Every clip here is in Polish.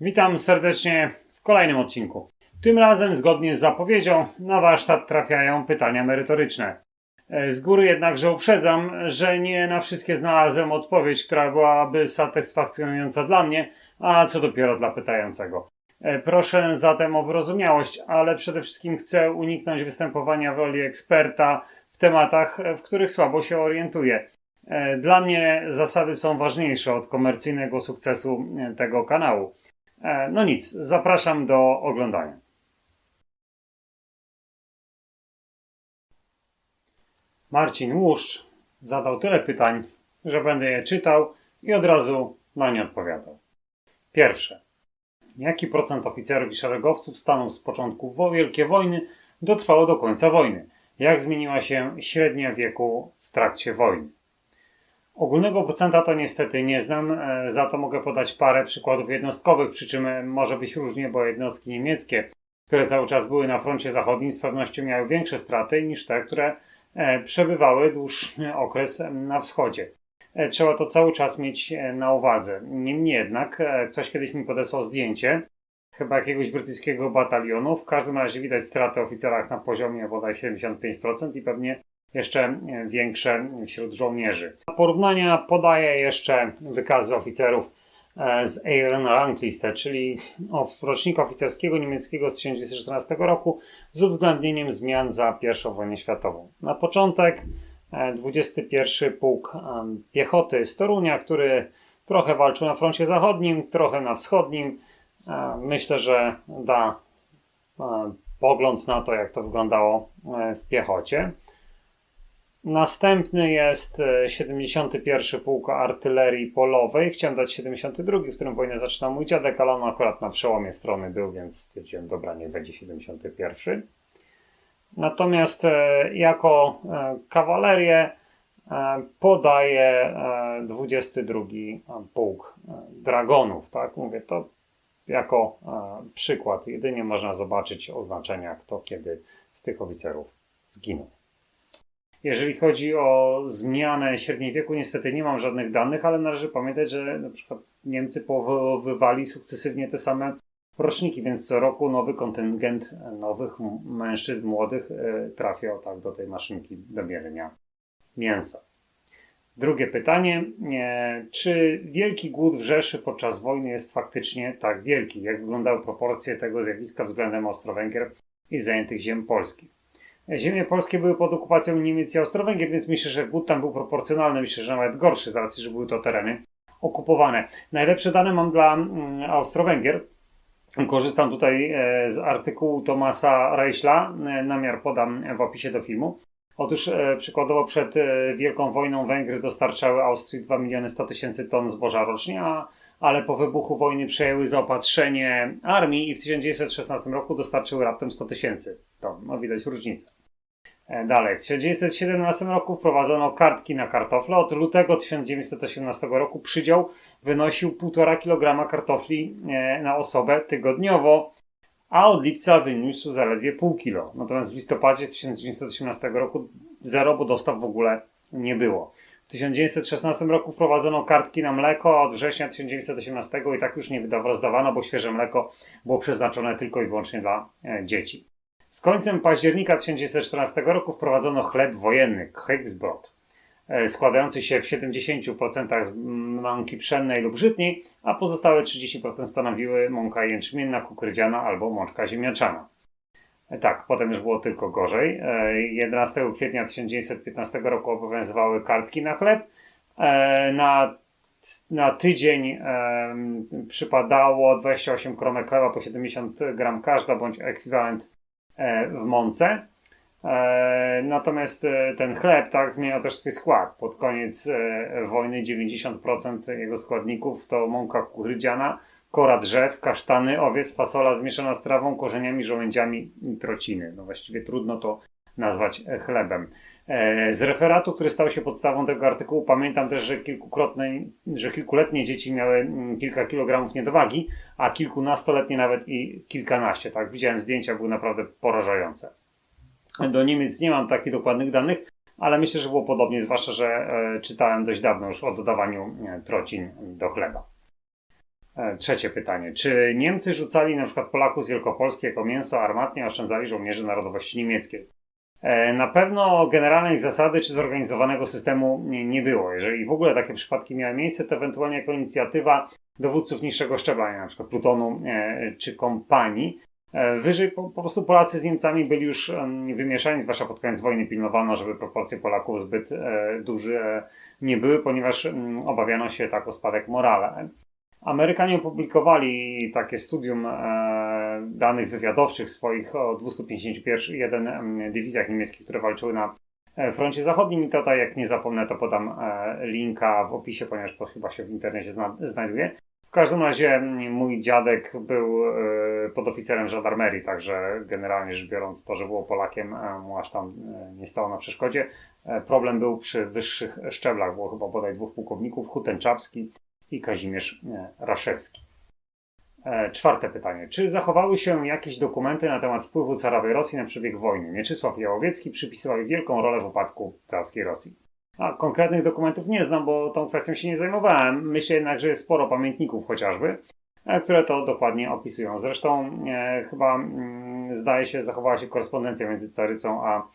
Witam serdecznie w kolejnym odcinku. Tym razem, zgodnie z zapowiedzią, na warsztat trafiają pytania merytoryczne. E, Z góry jednakże uprzedzam, że nie na wszystkie znalazłem odpowiedź, która byłaby satysfakcjonująca dla mnie, a co dopiero dla pytającego. E, Proszę zatem o wyrozumiałość, ale przede wszystkim chcę uniknąć występowania w roli eksperta w tematach, e, w których słabo się orientuję. Dla mnie zasady są ważniejsze od komercyjnego sukcesu tego kanału. E, No nic, zapraszam do oglądania. Marcin Łuszcz zadał tyle pytań, że będę je czytał i od razu na nie odpowiadał. Pierwsze. Jaki procent oficerów i szeregowców stanął z początku Wielkiej Wojny dotrwało do końca wojny? Jak zmieniła się średnia wieku w trakcie wojny? Ogólnego procenta to niestety nie znam, e, za to mogę podać parę przykładów jednostkowych, przy czym e, może być różnie, bo jednostki niemieckie, które cały czas były na froncie zachodnim, z pewnością miały większe straty niż te, które e, przebywały dłuższy okres na wschodzie. Trzeba to cały czas mieć na uwadze. Niemniej jednak, ktoś kiedyś mi podesłał zdjęcie, chyba jakiegoś brytyjskiego batalionu. W każdym razie widać straty oficerach na poziomie bodaj 75% i pewnie jeszcze e, większe wśród żołnierzy. Porównania podaję jeszcze wykazy oficerów e, z Eilen Rangliste, czyli rocznika oficerskiego niemieckiego z 1914 roku z uwzględnieniem zmian za I wojnę światową. Na początek e, 21 Pułk e, Piechoty z Torunia, który trochę walczył na froncie zachodnim, trochę na wschodnim. Myślę, że da pogląd na to, jak to wyglądało w piechocie. Następny jest e, 71 Pułk Artylerii Polowej. Chciałem dać 72, w którym wojnę zaczynał mój dziadek, ale on akurat na przełomie strony był, więc stwierdziłem, dobra, nie będzie 71. Natomiast e, jako e, kawalerię e, podaje e, 22 Pułk e, Dragonów. Tak, mówię to jako e, przykład. Jedynie można zobaczyć oznaczenia, kto kiedy z tych oficerów zginął. Jeżeli chodzi o zmianę średniej wieku, niestety nie mam żadnych danych, ale należy pamiętać, że na przykład Niemcy powoływali sukcesywnie te same roczniki, więc co roku nowy kontyngent nowych mężczyzn młodych e, trafiał tak do tej maszynki do mielenia mięsa. Drugie pytanie. E, Czy wielki głód w Rzeszy podczas wojny jest faktycznie tak wielki? Jak wyglądały proporcje tego zjawiska względem Austro-Węgier i zajętych ziem polskich? Ziemie polskie były pod okupacją Niemiec i Austro-Węgier, więc myślę, że głód tam był proporcjonalny, myślę, że nawet gorszy z racji, że były to tereny okupowane. Najlepsze dane mam dla mm, Austro-Węgier. Korzystam tutaj e, z artykułu Tomasa Reichla, e, namiar podam w opisie do filmu. Otóż e, przykładowo przed Wielką Wojną Węgry dostarczały Austrii 2 miliony 100 tysięcy ton zboża rocznie, a, ale po wybuchu wojny przejęły zaopatrzenie armii i w 1916 roku dostarczyły raptem 100 tysięcy ton. No widać różnicę. E, Dalej, w 1917 roku wprowadzono kartki na kartofle. Od lutego 1918 roku przydział wynosił 1,5 kg kartofli e, na osobę tygodniowo, a od lipca wyniósł zaledwie pół kilo. Natomiast w listopadzie 1918 roku zero, bo dostaw w ogóle nie było. W 1916 roku wprowadzono kartki na mleko, a od września 1918 i tak już nie rozdawano, bo świeże mleko było przeznaczone tylko i wyłącznie dla e, dzieci. Z końcem października 1914 roku wprowadzono chleb wojenny, Kriegsbrot, e, składający się w 70% z mąki pszennej lub żytniej, a pozostałe 30% stanowiły mąka jęczmienna, kukurydziana albo mączka ziemniaczana. E, Tak, potem już było tylko gorzej. E, 11 kwietnia 1915 roku obowiązywały kartki na chleb. E, Na, na tydzień przypadało 28 kromek chleba po 70 gram każda, bądź ekwiwalent e, w mące. E, Natomiast e, ten chleb tak zmieniał też swój skład. Pod koniec e, wojny 90% jego składników to mąka kukurydziana, kora drzew, kasztany, owiec, fasola zmieszana z trawą, korzeniami, żołędziami i trociny. No właściwie trudno to nazwać e, chlebem. E, Z referatu, który stał się podstawą tego artykułu, pamiętam też, że, kilkukrotne, że kilkuletnie dzieci miały mm, kilka kilogramów niedowagi, a kilkunastoletnie nawet i kilkanaście. Tak, widziałem zdjęcia, były naprawdę porażające. Do Niemiec nie mam takich dokładnych danych, ale myślę, że było podobnie, zwłaszcza, że e, czytałem dość dawno już o dodawaniu trocin do chleba. E, Trzecie pytanie. Czy Niemcy rzucali na przykład Polaków z Wielkopolski jako mięso armatnie, oszczędzali żołnierzy narodowości niemieckiej? E, Na pewno generalnej zasady czy zorganizowanego systemu nie, było. Jeżeli w ogóle takie przypadki miały miejsce, to ewentualnie jako inicjatywa dowódców niższego szczebla, przykład plutonu e, czy kompanii. Wyżej po, po prostu Polacy z Niemcami byli już wymieszani, zwłaszcza pod koniec wojny pilnowano, żeby proporcje Polaków zbyt duże nie były, ponieważ obawiano się tak o spadek morale. Amerykanie opublikowali takie studium e, danych wywiadowczych swoich o 251 em, dywizjach niemieckich, które walczyły na e, froncie zachodnim i tutaj jak nie zapomnę to podam e, linka w opisie, ponieważ to chyba się w internecie zna, znajduje. W każdym razie mój dziadek był podoficerem żandarmerii, także generalnie rzecz biorąc to, że było Polakiem mu aż tam nie stało na przeszkodzie. Problem był przy wyższych szczeblach, było chyba bodaj dwóch pułkowników, Huten Czapski i Kazimierz e, Raszewski. E, Czwarte pytanie. Czy zachowały się jakieś dokumenty na temat wpływu carowej Rosji na przebieg wojny? Mieczysław Jałowiecki przypisywał wielką rolę w upadku carskiej Rosji. A konkretnych dokumentów nie znam, bo tą kwestią się nie zajmowałem. Myślę jednak, że jest sporo pamiętników chociażby, e, które to dokładnie opisują. Zresztą e, chyba mm, zdaje się, zachowała się korespondencja między carycą a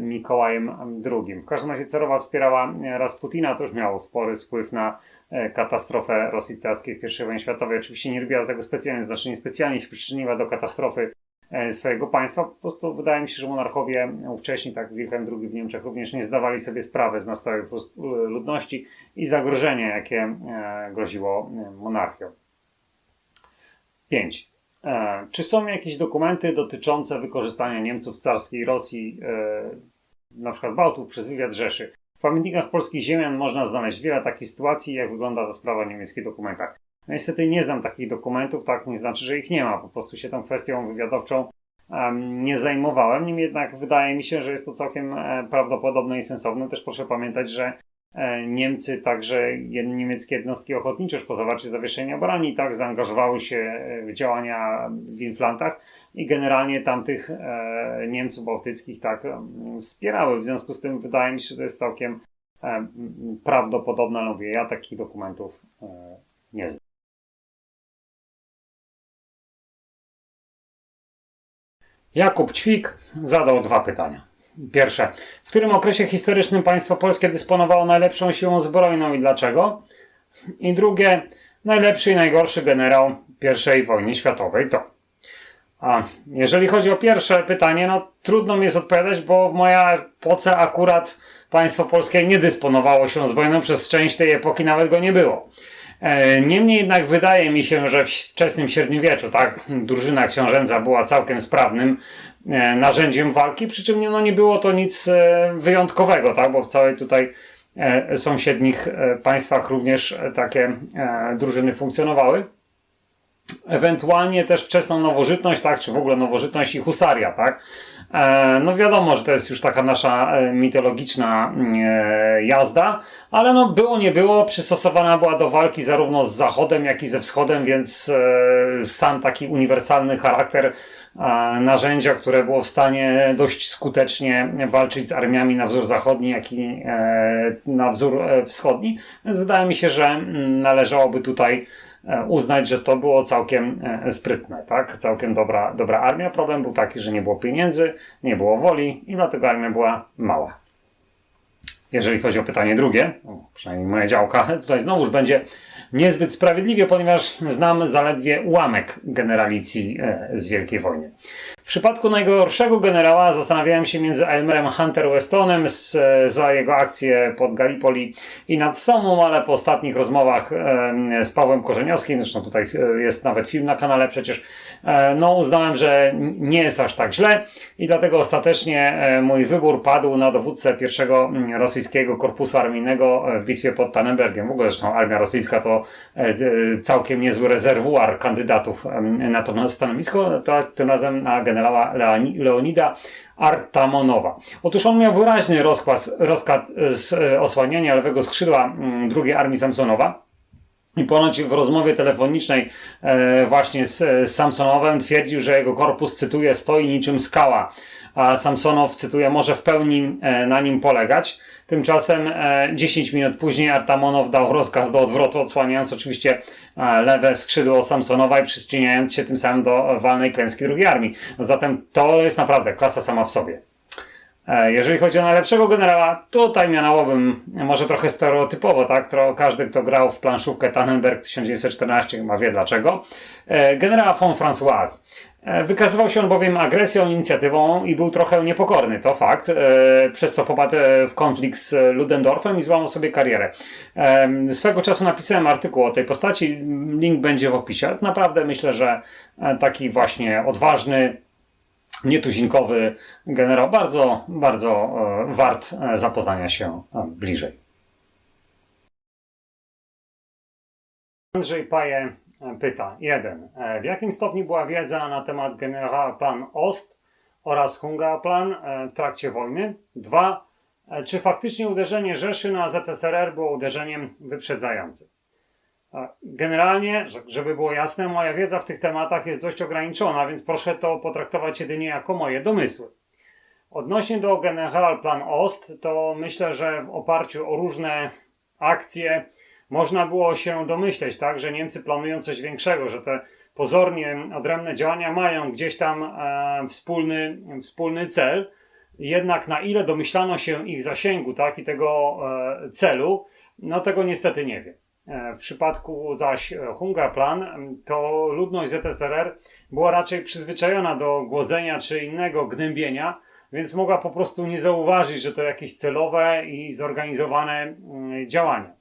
Mikołajem II. W każdym razie carowa wspierała e, Rasputina, to już miało spory wpływ na e, katastrofę Rosji carskiej w I wojnie światowej. Oczywiście nie robiła tego specjalnie, znaczy nie specjalnie się przyczyniła do katastrofy e, swojego państwa. Po prostu wydaje mi się, że monarchowie ówcześni, tak Wilhelm II w Niemczech również nie zdawali sobie sprawy z e, ludności i zagrożenia, jakie e, groziło e, monarchią. 5. E, Czy są jakieś dokumenty dotyczące wykorzystania Niemców w carskiej Rosji, e, na przykład Bałtów, przez wywiad Rzeszy? W pamiętnikach polskich ziemian można znaleźć wiele takich sytuacji, jak wygląda ta sprawa w niemieckich dokumentach. No niestety nie znam takich dokumentów, tak nie znaczy, że ich nie ma. Po prostu się tą kwestią wywiadowczą nie zajmowałem. Niemniej jednak wydaje mi się, że jest to całkiem e, prawdopodobne i sensowne. Też proszę pamiętać, że Niemcy, także niemieckie jednostki ochotnicze już po zawarciu zawieszenia broni, tak zaangażowały się e, w działania w Inflantach i generalnie tamtych e, Niemców bałtyckich tak wspierały. W związku z tym wydaje mi się, że to jest całkiem e, prawdopodobne, ale mówię, ja takich dokumentów e, nie znam. Jakub Ćwik zadał dwa pytania. Pierwsze. W którym okresie historycznym państwo polskie dysponowało najlepszą siłą zbrojną i dlaczego? I drugie. Najlepszy i najgorszy generał I wojny światowej to. A jeżeli chodzi o pierwsze pytanie, no trudno mi jest odpowiadać, bo w mojej epoce akurat państwo polskie nie dysponowało siłą zbrojną, przez część tej epoki nawet go nie było. E, Niemniej jednak wydaje mi się, że w wczesnym średniowieczu tak, drużyna książęca była całkiem sprawnym narzędziem walki, przy czym no, nie było to nic e, wyjątkowego, tak, bo w całej tutaj e, sąsiednich e, państwach również e, takie e, drużyny funkcjonowały. Ewentualnie też wczesną nowożytność, tak, czy w ogóle nowożytność i husaria, tak. E, no wiadomo, że to jest już taka nasza e, mitologiczna e, jazda, ale no było nie było, przystosowana była do walki zarówno z zachodem, jak i ze wschodem, więc e, sam taki uniwersalny charakter e, narzędzia, które było w stanie dość skutecznie walczyć z armiami na wzór zachodni, jak i e, na wzór e, wschodni, więc wydaje mi się, że mm, należałoby tutaj e, uznać, że to było całkiem sprytne, tak? Całkiem dobra, dobra armia. Problem był taki, że nie było pieniędzy, nie było woli i dlatego armia była mała. Jeżeli chodzi o pytanie drugie, przynajmniej moja działka, tutaj znowuż będzie niezbyt sprawiedliwie, ponieważ znam zaledwie ułamek generalicji e, z Wielkiej Wojny. W przypadku najgorszego generała zastanawiałem się między Elmerem Hunter Westonem z, e, za jego akcję pod Gallipoli i nad Somą, ale po ostatnich rozmowach e, z Pawłem Korzeniowskim, zresztą tutaj e, jest nawet film na kanale przecież, e, no uznałem, że nie jest aż tak źle i dlatego ostatecznie e, mój wybór padł na dowódcę pierwszego rosyjskiego korpusu armijnego w bitwie pod Tannenbergiem. W ogóle zresztą armia rosyjska to całkiem niezły rezerwuar kandydatów na to stanowisko, to tym razem na generała Leoni- Leonida Artamonowa. Otóż on miał wyraźny rozkaz, rozkaz e, e, osłaniania lewego skrzydła mm, drugiej armii Samsonowa. I ponoć w rozmowie telefonicznej e, właśnie z, z Samsonowem twierdził, że jego korpus, cytuję, stoi niczym skała. A Samsonow, cytuję, może w pełni e, na nim polegać. Tymczasem e, 10 minut później Artamonow dał rozkaz do odwrotu, odsłaniając oczywiście e, lewe skrzydło Samsonowa i przyczyniając się tym samym do walnej klęski drugiej armii. Zatem to jest naprawdę klasa sama w sobie. E, Jeżeli chodzi o najlepszego generała, tutaj mianowałbym może trochę stereotypowo, tak? Każdy, kto grał w planszówkę Tannenberg 1914 chyba wie dlaczego. E, Generała von Françoise. E, Wykazywał się on bowiem agresją, inicjatywą i był trochę niepokorny, to fakt, przez co popadł w konflikt z Ludendorffem i złamał sobie karierę. Swego czasu napisałem artykuł o tej postaci, link będzie w opisie. Naprawdę myślę, że taki właśnie odważny, nietuzinkowy generał, bardzo, bardzo e, wart e, zapoznania się e, bliżej. Andrzej Paje pyta. 1. W jakim stopniu była wiedza na temat generała plan Ost oraz Hungarplan w trakcie wojny? 2. Czy faktycznie uderzenie Rzeszy na ZSRR było uderzeniem wyprzedzającym? Generalnie, że- żeby było jasne, moja wiedza w tych tematach jest dość ograniczona, więc proszę to potraktować jedynie jako moje domysły. Odnośnie do General Plan Ost, to myślę, że w oparciu o różne akcje można było się domyśleć, tak, że Niemcy planują coś większego, że te pozornie odrębne działania mają gdzieś tam e, wspólny, wspólny cel. Jednak na ile domyślano się ich zasięgu, tak, i tego e, celu, no tego niestety nie wiem. E, W przypadku zaś e, Hungarplan m, to ludność ZSRR była raczej przyzwyczajona do głodzenia czy innego gnębienia, więc mogła po prostu nie zauważyć, że to jakieś celowe i zorganizowane mm, działania.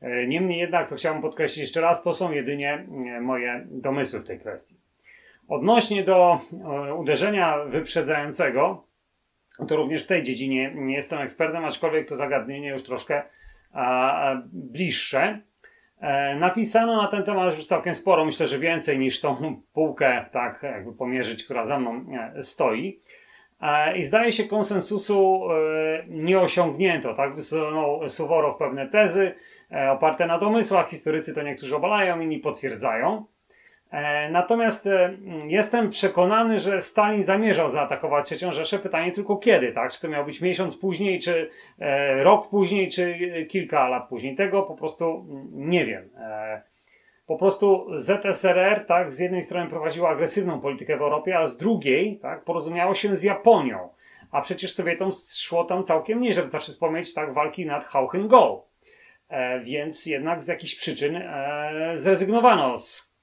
E, Niemniej jednak, to chciałbym podkreślić jeszcze raz, to są jedynie moje domysły w tej kwestii. Odnośnie do e, uderzenia wyprzedzającego, to również w tej dziedzinie nie jestem ekspertem, aczkolwiek to zagadnienie już troszkę bliższe. E, Napisano na ten temat już całkiem sporo, myślę, że więcej niż tą półkę, tak jakby pomierzyć, która za mną e, stoi. E, I zdaje się konsensusu nie osiągnięto, tak? Wysunął Suworow pewne tezy oparte na domysłach, historycy to niektórzy obalają, inni potwierdzają. E, Natomiast e, mm, jestem przekonany, że Stalin zamierzał zaatakować trzecią Rzeszę. Pytanie tylko kiedy, tak? Czy to miał być miesiąc później, czy e, rok później, czy kilka lat później. Tego po prostu mm, nie wiem. Po prostu ZSRR, tak, z jednej strony prowadziła agresywną politykę w Europie, a z drugiej, tak, porozumiało się z Japonią. A przecież Sowietom szło tam całkiem nieźle. Wystarczy wspomnieć, tak, walki nad Hauchen-Go. E, więc jednak z jakichś przyczyn zrezygnowano z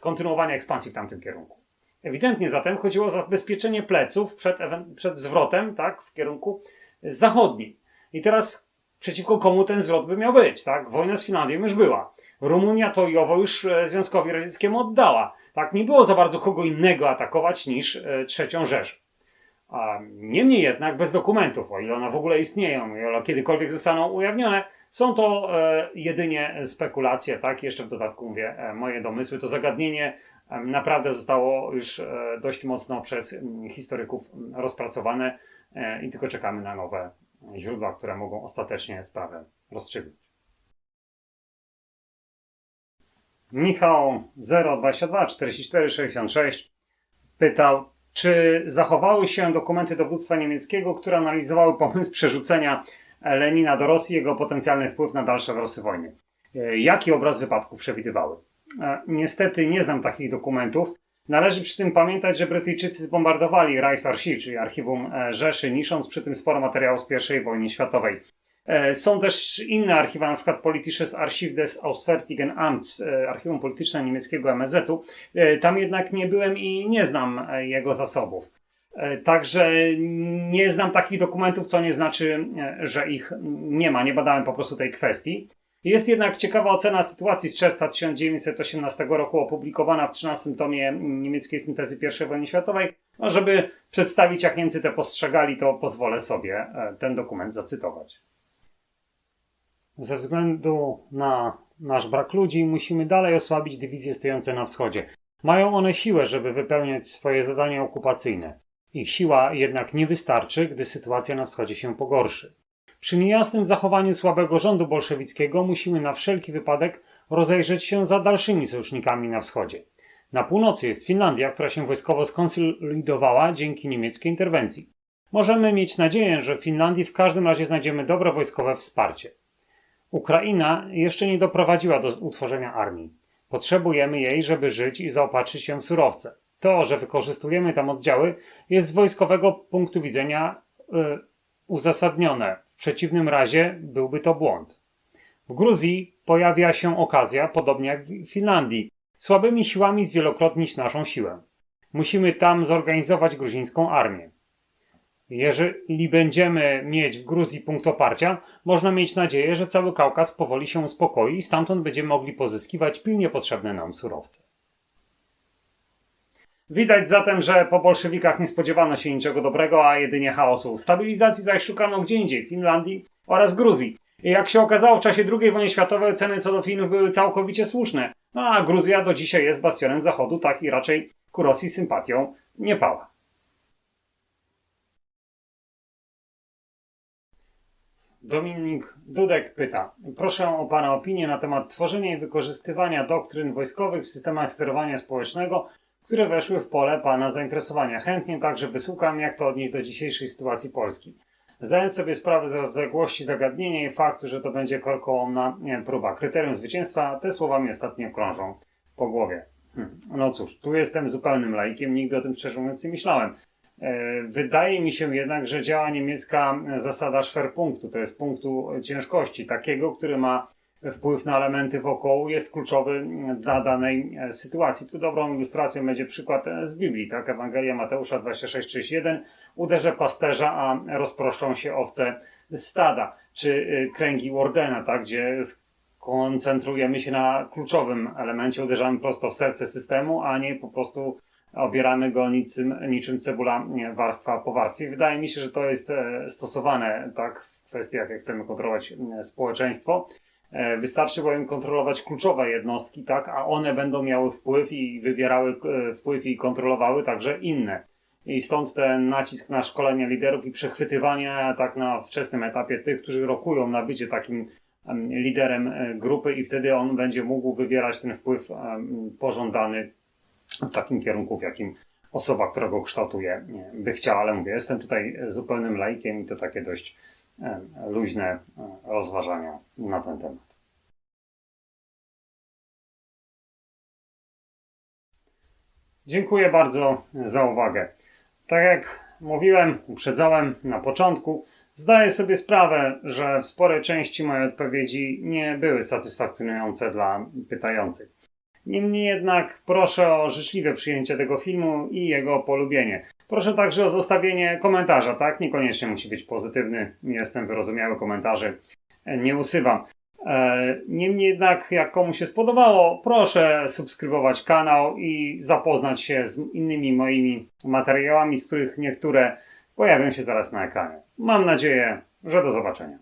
kontynuowania ekspansji w tamtym kierunku. Ewidentnie zatem chodziło o zabezpieczenie pleców przed, przed zwrotem tak, w kierunku zachodnim. I teraz przeciwko komu ten zwrot by miał być? Tak? Wojna z Finlandią już była. Rumunia to i owo już e, Związkowi Radzieckiemu oddała. Tak? Nie było za bardzo kogo innego atakować niż e, trzecią Rzeszę. Niemniej jednak bez dokumentów, o ile one w ogóle istnieją, o ile kiedykolwiek zostaną ujawnione, są to e, jedynie spekulacje, tak? Jeszcze w dodatku mówię, e, moje domysły. To zagadnienie naprawdę zostało już e, dość mocno przez mm, historyków mm, rozpracowane i tylko czekamy na nowe źródła, które mogą ostatecznie sprawę rozstrzygnąć. Michał 022 44 66 pytał, czy zachowały się dokumenty dowództwa niemieckiego, które analizowały pomysł przerzucenia Lenina do Rosji i jego potencjalny wpływ na dalsze losy wojny. E, Jaki obraz wypadku przewidywały? E, Niestety nie znam takich dokumentów. Należy przy tym pamiętać, że Brytyjczycy zbombardowali Reichsarchiv, czyli archiwum e, Rzeszy, nisząc przy tym sporo materiału z I wojny światowej. Są też inne archiwa, na przykład Politisches Archiv des Auswärtigen Amts, archiwum polityczne niemieckiego MSZ-u. Tam jednak nie byłem i nie znam jego zasobów. E, Także nie znam takich dokumentów, co nie znaczy, e, że ich nie ma. Nie badałem po prostu tej kwestii. Jest jednak ciekawa ocena sytuacji z czerwca 1918 roku, opublikowana w 13 tomie niemieckiej syntezy I wojny światowej. No, żeby przedstawić, jak Niemcy te postrzegali, to pozwolę sobie e, ten dokument zacytować. Ze względu na nasz brak ludzi musimy dalej osłabić dywizje stojące na wschodzie. Mają one siłę, żeby wypełniać swoje zadania okupacyjne. Ich siła jednak nie wystarczy, gdy sytuacja na wschodzie się pogorszy. Przy niejasnym zachowaniu słabego rządu bolszewickiego musimy na wszelki wypadek rozejrzeć się za dalszymi sojusznikami na wschodzie. Na północy jest Finlandia, która się wojskowo skonsolidowała dzięki niemieckiej interwencji. Możemy mieć nadzieję, że w Finlandii w każdym razie znajdziemy dobre wojskowe wsparcie. Ukraina jeszcze nie doprowadziła do utworzenia armii. Potrzebujemy jej, żeby żyć i zaopatrzyć się w surowce. To, że wykorzystujemy tam oddziały, jest z wojskowego punktu widzenia y, uzasadnione. W przeciwnym razie byłby to błąd. W Gruzji pojawia się okazja, podobnie jak w Finlandii, słabymi siłami zwielokrotnić naszą siłę. Musimy tam zorganizować gruzińską armię. Jeżeli będziemy mieć w Gruzji punkt oparcia, można mieć nadzieję, że cały Kaukaz powoli się uspokoi i stamtąd będziemy mogli pozyskiwać pilnie potrzebne nam surowce. Widać zatem, że po bolszewikach nie spodziewano się niczego dobrego, a jedynie chaosu. Stabilizacji zaś szukano gdzie indziej, w Finlandii oraz Gruzji. I jak się okazało, w czasie II wojny światowej ceny co do Finów były całkowicie słuszne. No a Gruzja do dzisiaj jest bastionem Zachodu, tak i raczej ku Rosji sympatią nie pała. Dominik Dudek pyta. Proszę o Pana opinię na temat tworzenia i wykorzystywania doktryn wojskowych w systemach sterowania społecznego, które weszły w pole Pana zainteresowania. Chętnie także wysłucham, jak to odnieść do dzisiejszej sytuacji Polski. Zdając sobie sprawę z rozległości zagadnienia i faktu, że to będzie korkołomna próba. Kryterium zwycięstwa, te słowa mi ostatnio krążą po głowie. Hm. No cóż, tu jestem zupełnym laikiem, nigdy o tym szczerze mówiąc nie myślałem. E, Wydaje mi się jednak, że działa niemiecka zasada Schwerpunktu, to jest punktu ciężkości, takiego, który ma wpływ na elementy wokoło, jest kluczowy dla danej e, sytuacji. Tu dobrą ilustracją będzie przykład e, z Biblii, tak? Ewangelia Mateusza 26:31 uderzę pasterza, a rozproszczą się owce stada, czy kręgi Wardena, tak? Gdzie koncentrujemy się na kluczowym elemencie, uderzamy prosto w serce systemu, a nie po prostu obieramy go niczym, niczym cebula warstwa po warstwie. Wydaje mi się, że to jest e, stosowane tak w kwestiach, jak chcemy kontrolować e, społeczeństwo. E, wystarczy bowiem kontrolować kluczowe jednostki, tak, a one będą miały wpływ i wybierały wpływ i kontrolowały także inne. I stąd ten nacisk na szkolenie liderów i przechwytywanie tak na wczesnym etapie tych, którzy rokują na bycie takim liderem grupy i wtedy on będzie mógł wywierać ten wpływ pożądany w takim kierunku, w jakim osoba, która go kształtuje, by chciała, ale mówię, jestem tutaj zupełnym laikiem i to takie dość e, luźne e, rozważania na ten temat. Dziękuję bardzo za uwagę. Tak jak mówiłem, uprzedzałem na początku, zdaję sobie sprawę, że w sporej części moje odpowiedzi nie były satysfakcjonujące dla pytających. Niemniej jednak proszę o życzliwe przyjęcie tego filmu i jego polubienie. Proszę także o zostawienie komentarza, tak? Niekoniecznie musi być pozytywny, jestem wyrozumiały, komentarzy nie usuwam. E, niemniej jednak, jak komuś się spodobało, proszę subskrybować kanał i zapoznać się z innymi moimi materiałami, z których niektóre pojawią się zaraz na ekranie. Mam nadzieję, że do zobaczenia.